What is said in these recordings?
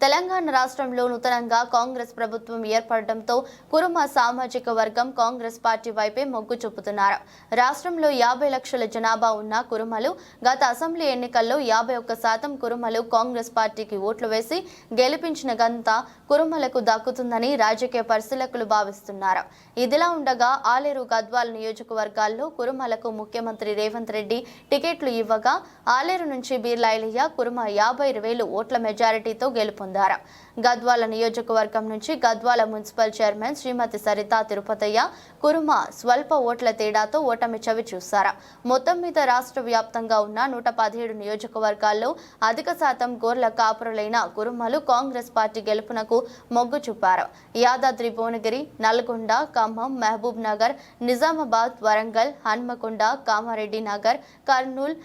తెలంగాణ రాష్ట్రంలో నూతనంగా కాంగ్రెస్ ప్రభుత్వం ఏర్పడడంతో కురుమ సామాజిక వర్గం కాంగ్రెస్ పార్టీ వైపే మొగ్గు చూపుతున్నారు. రాష్ట్రంలో యాభై లక్షల జనాభా ఉన్న కురుమలు గత అసెంబ్లీ ఎన్నికల్లో యాభై ఒక్క శాతం కురుమలు కాంగ్రెస్ పార్టీకి ఓట్లు వేసి గెలిపించిన ఘనత కురుమలకు దక్కుతుందని రాజకీయ పరిశీలకులు భావిస్తున్నారు. ఇదిలా ఉండగా ఆలేరు గద్వాల్ నియోజకవర్గాల్లో కురుమలకు ముఖ్యమంత్రి రేవంత్ రెడ్డి టికెట్లు ఇవ్వగా ఆలేరు నుంచి బీర్లాయిలయ్య కురుమ యాభై వేలు ఓట్ల మెజారిటీతో గెలుపొందారు. గద్వాల నియోజకవర్గం నుంచి గద్వాల మున్సిపల్ చైర్మన్ శ్రీమతి సరిత తిరుపతయ్య కురుమ స్వల్ప ఓట్ల తేడాతో ఓటమి చవి చూశారు. మొత్తం మీద రాష్ట్ర వ్యాప్తంగా ఉన్న నూట పదిహేడు నియోజకవర్గాల్లో అధిక శాతం గోర్ల కాపురులైన కురుమలు కాంగ్రెస్ పార్టీ గెలుపునకు మొగ్గు చూపారు. యాదాద్రి భువనగిరి నల్గొండ ఖమ్మం మహబూబ్ నగర్ నిజామాబాద్ వరంగల్ హన్మకొండ కామారెడ్డి నగర్ కర్నూల్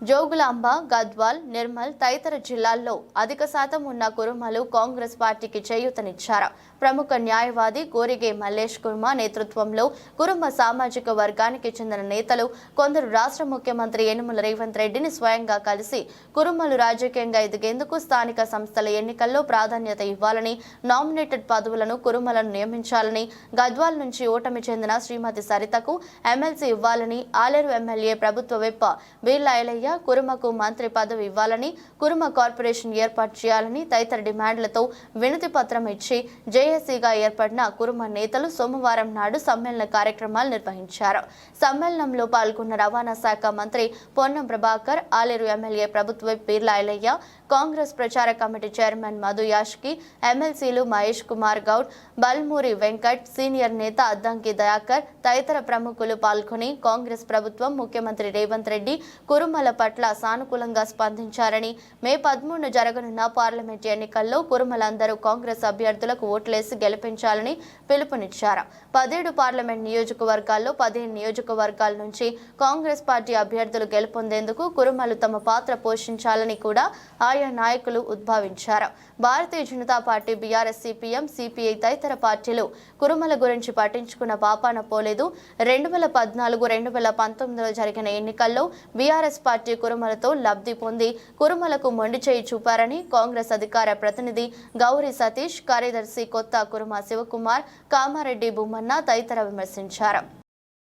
జోగులాంబ గద్వాల్ నిర్మల్ తదితర జిల్లాల్లో అధిక శాతం ఉన్న కురుమలు కాంగ్రెస్ పార్టీకి చేయూతనిచ్చారు. ప్రముఖ న్యాయవాది గోరిగే మల్లేష్ కుర్మ నేతృత్వంలో కురుమ సామాజిక వర్గానికి చెందిన నేతలు కొందరు రాష్ట్ర ముఖ్యమంత్రి యనుమల రేవంత్ రెడ్డిని స్వయంగా కలిసి కురుమలు రాజకీయంగా ఎదిగేందుకు స్థానిక సంస్థల ఎన్నికల్లో ప్రాధాన్యత ఇవ్వాలని నామినేటెడ్ పదవులను కురుమలను నియమించాలని గద్వాల్ నుంచి ఓటమి చెందిన శ్రీమతి సరితకు ఎమ్మెల్సీ ఇవ్వాలని ఆలేరు ఎమ్మెల్యే ప్రభుత్వ వెప్ప బీర్లాయలయ్య కురుమకు మంత్రి పదవి ఇవ్వాలని కురుమ కార్పొరేషన్ ఏర్పాటు చేయాలని తదితర డిమాండ్లతో వినతి పత్రం ఇచ్చి జేఏసీగా ఏర్పడిన కురుమ నేతలు సోమవారం నాడు సమ్మేళన కార్యక్రమాలు నిర్వహించారు. సమ్మేళనంలో పాల్గొన్న రవాణా శాఖ మంత్రి పొన్నం ప్రభాకర్ ఆలేరు ఎమ్మెల్యే ప్రభుత్వ పీర్లాయలయ్య కాంగ్రెస్ ప్రచార కమిటీ చైర్మన్ మధు యాష్కి ఎమ్మెల్సీలు మహేష్ కుమార్ గౌడ్ బల్మూరి వెంకట్ సీనియర్ నేత అద్దంకి దయాకర్ తదితర ప్రముఖులు పాల్గొని కాంగ్రెస్ ప్రభుత్వం ముఖ్యమంత్రి రేవంత్ రెడ్డి కురుమల పట్ల సానుకూలంగా స్పందించారని మే పదమూడున జరగనున్న పార్లమెంట్ ఎన్నికల్లో కురుమలందరూ కాంగ్రెస్ అభ్యర్థులకు ఓట్లేసి గెలిపించాలని పిలుపునిచ్చారు. పదిహేడు పార్లమెంట్ నియోజకవర్గాల్లో పదిహేను నియోజకవర్గాల నుంచి కాంగ్రెస్ పార్టీ అభ్యర్థులు గెలుపొందేందుకు కురుమలు తమ పాత్ర పోషించాలని కూడా ఆయా నాయకులు ఉద్భవించారు. Bharatiya Janata Party BRS CPM CPI తదితర పార్టీలు కురుమల గురించి పట్టించుకున్న పాపాన పోలేదు. రెండు వేల పద్నాలుగు రెండు వేల పంతొమ్మిదిలో జరిగిన ఎన్నికల్లో బీఆర్ఎస్ పార్టీ కురుమలతో లబ్ధి పొంది కురుమలకు మొండి చేయి చూపారని కాంగ్రెస్ అధికార ప్రతినిధి గౌరీ సతీష్ కార్యదర్శి కొత్త కురుమ శివకుమార్ కామారెడ్డి బొమ్మన్న తదితర విమర్శించారు.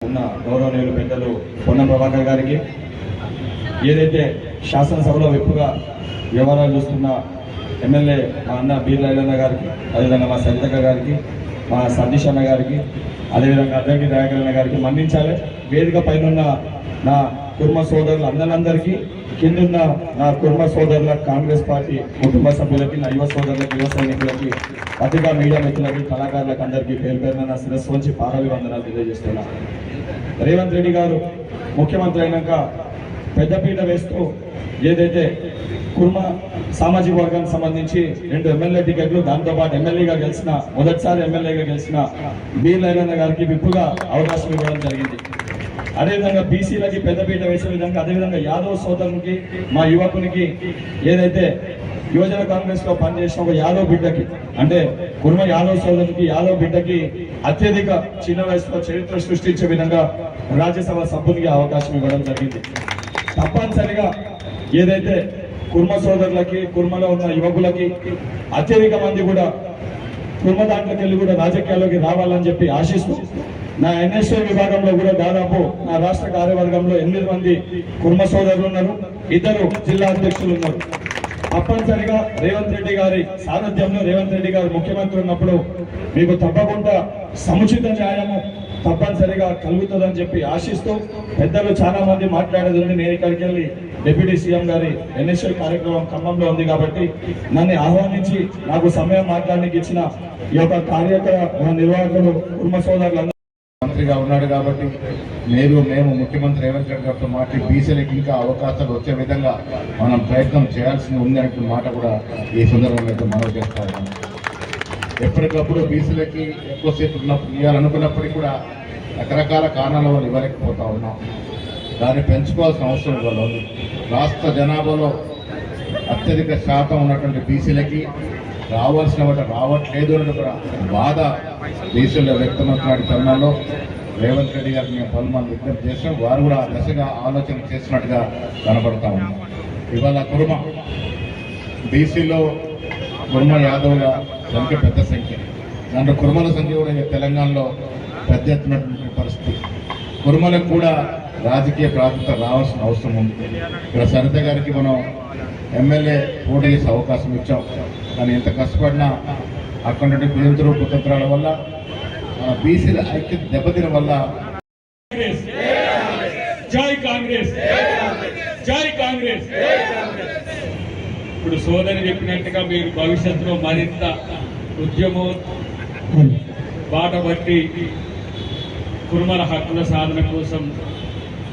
ఉన్న గౌరవనీయులు పెద్దలు పొన్నం ప్రభాకర్ గారికి ఏదైతే శాసనసభలో విప్పుగా వ్యవహారాలు చూస్తున్న ఎమ్మెల్యే మా అన్న బీర్ లైలన్న గారికి అదేవిధంగా మా సరితక్క గారికి మా సతీష్ అన్న గారికి అదేవిధంగా అద్దంకి దయాకర్ అన్న గారికి మన్నించాలి. వేదిక పైన నా కుర్మ సోదరులు అందరందరికీ కిందున్న నా కుర్మ సోదరుల కాంగ్రెస్ పార్టీ కుటుంబ సభ్యులకి నా యువ సోదరులకి యువ సైనికులకి అతిగా మీడియా మిత్రులకి కళాకారులకు అందరికీ పేరు పేరున నా శిరస్సు వంచి పారాభివందనాలు తెలియజేస్తున్నా. రేవంత్ రెడ్డి గారు ముఖ్యమంత్రి అయినాక పెద్దపీట వేస్తూ ఏదైతే కుర్మ సామాజిక వర్గానికి సంబంధించి రెండు ఎమ్మెల్యే టికెట్లు దాంతోపాటు ఎమ్మెల్యేగా గెలిచిన మొదటిసారి ఎమ్మెల్యేగా గెలిచిన బి గారికి విప్పుగా అవకాశం ఇవ్వడం జరిగింది. అదేవిధంగా బీసీలకి పెద్దపీట వేసే విధంగా అదేవిధంగా యాదవ్ సోదరునికి మా యువకునికి ఏదైతే యువజన కాంగ్రెస్లో పనిచేసిన ఒక యాదవ్ బిడ్డకి అంటే కుర్మ యాదవ్ సోదరునికి యాదవ్ బిడ్డకి అత్యధిక చిన్న వయసులో చరిత్ర సృష్టించే విధంగా రాజ్యసభ సభ్యునికి అవకాశం ఇవ్వడం జరిగింది. తప్పనిసరిగా ఏదైతే కుర్మ సోదరులకి కుర్మలో ఉన్న యువకులకి అత్యధిక మంది కూడా కుర్మ దాంట్లోకి వెళ్ళి కూడా రాజకీయాల్లోకి రావాలని చెప్పి ఆశిస్తూ నా ఎన్ఎస్ఏ విభాగంలో కూడా దాదాపు నా రాష్ట్ర కార్యవర్గంలో ఎనిమిది మంది కుర్మ సోదరులు ఉన్నారు. ఇద్దరు జిల్లా అధ్యక్షులు ఉన్నారు. తప్పనిసరిగా రేవంత్ రెడ్డి గారి సారథ్యంలో రేవంత్ రెడ్డి గారు ముఖ్యమంత్రి ఉన్నప్పుడు మీకు తప్పకుండా సముచిత న్యాయము తప్పనిసరిగా కలుగుతుందని చెప్పి ఆశిస్తూ పెద్దలు చాలా మంది మాట్లాడేది నేను ఇక్కడికి వెళ్ళి డిప్యూటీ సీఎం గారి ఎన్ఎస్ఎల్ కార్యక్రమం ఖమ్మంలో ఉంది కాబట్టి నన్ను ఆహ్వానించి నాకు సమయం మాట్లాడడానికి ఇచ్చిన ఈ యొక్క కార్యక్రమ నిర్వాహకులు కుటుంబ సోదరులందరూ మంత్రిగా ఉన్నాడు కాబట్టి మీరు మేము ముఖ్యమంత్రి రేవంత్ రెడ్డి గారితో మాట్లాడి బీసీలకు ఇంకా అవకాశాలు వచ్చే విధంగా మనం ప్రయత్నం చేయాల్సి ఉంది అంటున్న మాట కూడా ఈ సందర్భంగా అయితే మనవి చేస్తా ఎప్పటికప్పుడు బీసీలకి ఎక్కువసేపు ఉన్నప్పుడు ఇవ్వాలనుకున్నప్పటికీ కూడా రకరకాల కారణాల వల్ల ఇవ్వలేకపోతా ఉన్నాం. దాన్ని పెంచుకోవాల్సిన అవసరం కూడా ఉంది. రాష్ట్ర జనాభాలో అత్యధిక శాతం ఉన్నటువంటి బీసీలకి రావాల్సిన వాటి రావట్లేదు అని కూడా బాధ బీసీలో వ్యక్తమవుతున్న తరుణంలో. రేవంత్ రెడ్డి గారికి మేము పలుమార్లు విజ్ఞప్తి చేస్తాం వారు కూడా ఆ దశగా ఆలోచన చేసినట్టుగా కనబడతా ఉన్నాం ఇవాళ కుర్మ బీసీలో కుర్మ యాదవుల సంఖ్య పెద్ద సంఖ్య. దాంట్లో కుర్మల సంఖ్య కూడా తెలంగాణలో పెద్ద ఎత్తున్నటువంటి పరిస్థితి. కుర్మలకు కూడా రాజకీయ ప్రాధాన్యత రావాల్సిన అవసరం ఉంది. ఇక్కడ సరిత గారికి మనం ఎమ్మెల్యే పోటీ చేసే అవకాశం ఇచ్చాం. కానీ ఎంత కష్టపడినా అక్కడ నుండి కుతంత్ర కుతంత్రాల వల్ల బీసీల ఐక్యత దెబ్బతిన వల్ల జై కాంగ్రెస్. జై కాంగ్రెస్. ఇప్పుడు సోదరి చెప్పినట్టుగా మీరు భవిష్యత్తులో మరింత ఉద్యమం బాట బట్టి కుర్మల హక్కుల సాధన కోసం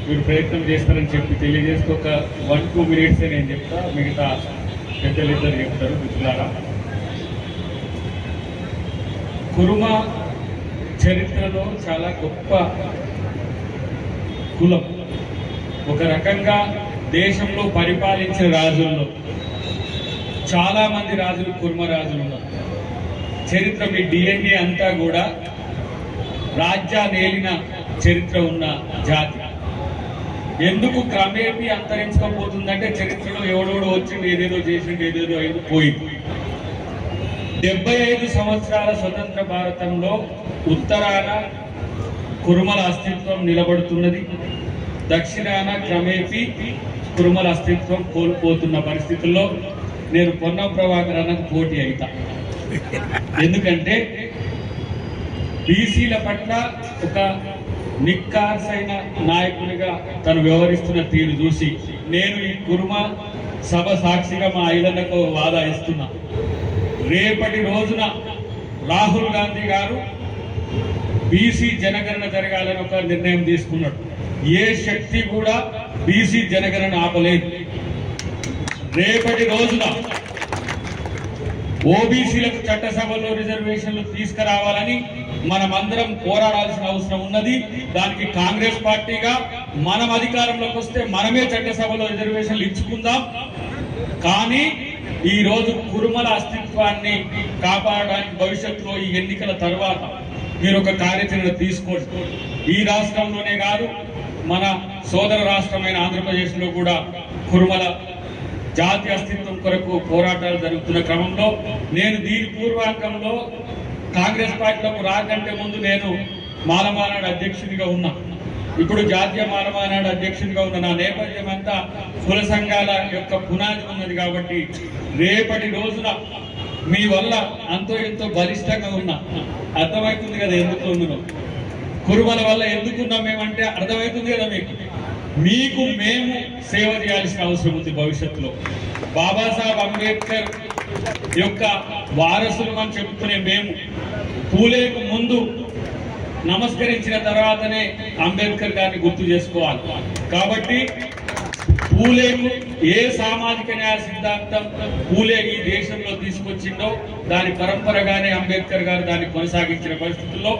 మీరు ప్రయత్నం చేస్తారని చెప్పి తెలియజేస్తూ ఒక వన్ టూ మినిట్స్ నేను చెప్తా. మిగతా పెద్దలు ఇద్దరు చెప్తారు. మిత్రులారా కురుమ చరిత్రలో చాలా గొప్ప కులం. ఒక రకంగా దేశంలో పరిపాలించిన రాజుల్లో చాలా మంది రాజులు కుర్మ రాజులు ఉన్నారు. చరిత్ర మీ డిఎన్ఏ అంతా కూడా రాజ్యాలేలిన చరిత్ర ఉన్న జాతి. ఎందుకు క్రమేపీ అంతరించుకోపోతుందంటే చరిత్రలో ఎవడెవడో వచ్చింది ఏదేదో చేసిండు ఏదేదో అయింది పోయింది. డెబ్బై ఐదు సంవత్సరాల స్వతంత్ర భారతంలో ఉత్తరాన కురుమల అస్తిత్వం నిలబడుతున్నది. దక్షిణాన క్రమేపీ కురుమల అస్తిత్వం కోల్పోతున్న పరిస్థితుల్లో నేను పొన్నం ప్రభాకర్ అన్నకు పోటీ అవుతా ఎందుకంటే బీసీల పట్ల ఒక నిక్కార్సైన నాయకునిగా తను వ్యవహరిస్తున్న తీరు చూసి నేను ఈ కురుమ సభ సాక్షిగా మా ఐదన్నకు వాదా ఇస్తున్నా. రేపటి రోజున రాహుల్ గాంధీ గారు బీసీ జనగణన జరగాలని ఒక నిర్ణయం తీసుకున్నాడు. ఏ శక్తి కూడా బీసీ జనగణన ఆపలేదు. రేపటి రోజున ఓబీసీలకు చట్టసభలో రిజర్వేషన్లు తీసుకురావాలని మనమందరం పోరాడాల్సిన అవసరం ఉన్నది. దానికి కాంగ్రెస్ పార్టీగా మనం అధికారంలోకి వస్తే మనమే చట్టసభలో రిజర్వేషన్లు ఇచ్చుకుందాం. కానీ ఈ రోజు కురుమల అస్తిత్వాన్ని కాపాడడానికి భవిష్యత్తులో ఈ ఎన్నికల తర్వాత మీరు ఒక కార్యాచరణ తీసుకోండి. ఈ రాష్ట్రంలోనే కాదు మన సోదర రాష్ట్రమైన ఆంధ్రప్రదేశ్లో కూడా కురుమల జాతి అస్తిత్వం కొరకు పోరాటాలు జరుగుతున్న క్రమంలో నేను దీని పూర్వాంకంలో కాంగ్రెస్ పార్టీలకు రాకంటే ముందు నేను మాలమానాడు అధ్యక్షుడిగా ఉన్నా. ఇప్పుడు జాతీయ మాలమానాడు అధ్యక్షుడిగా ఉన్న నా నేపథ్యం అంతా కుల సంఘాల యొక్క పునాది ఉన్నది కాబట్టి రేపటి రోజున మీ వల్ల అంతో ఎంతో బలిష్టంగా ఉన్నా అర్థమవుతుంది కదా ఎందుకు ఉన్నాను కురుమల వల్ల ఎందుకున్నాం మేమంటే అర్థమవుతుంది కదా మీకు? మీకు మేము సేవ చేయాల్సిన అవసరం ఉంది భవిష్యత్తులో. బాబాసాహెబ్ అంబేద్కర్ యొక్క వారసులు అని చెప్పుకునే మేము పూలేకు ముందు నమస్కరించిన తర్వాతనే అంబేద్కర్ గారిని గుర్తు చేసుకోవాలి. కాబట్టి పూలేకు ఏ సామాజిక న్యాయ సిద్ధాంతం పూలే ఈ దేశంలో తీసుకొచ్చిందో దాని పరంపరగానే అంబేద్కర్ గారు దాన్ని కొనసాగించిన పరిస్థితుల్లో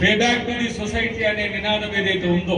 పేబ్యాక్ టు ది సొసైటీ అనే నినాదం ఏదైతే ఉందో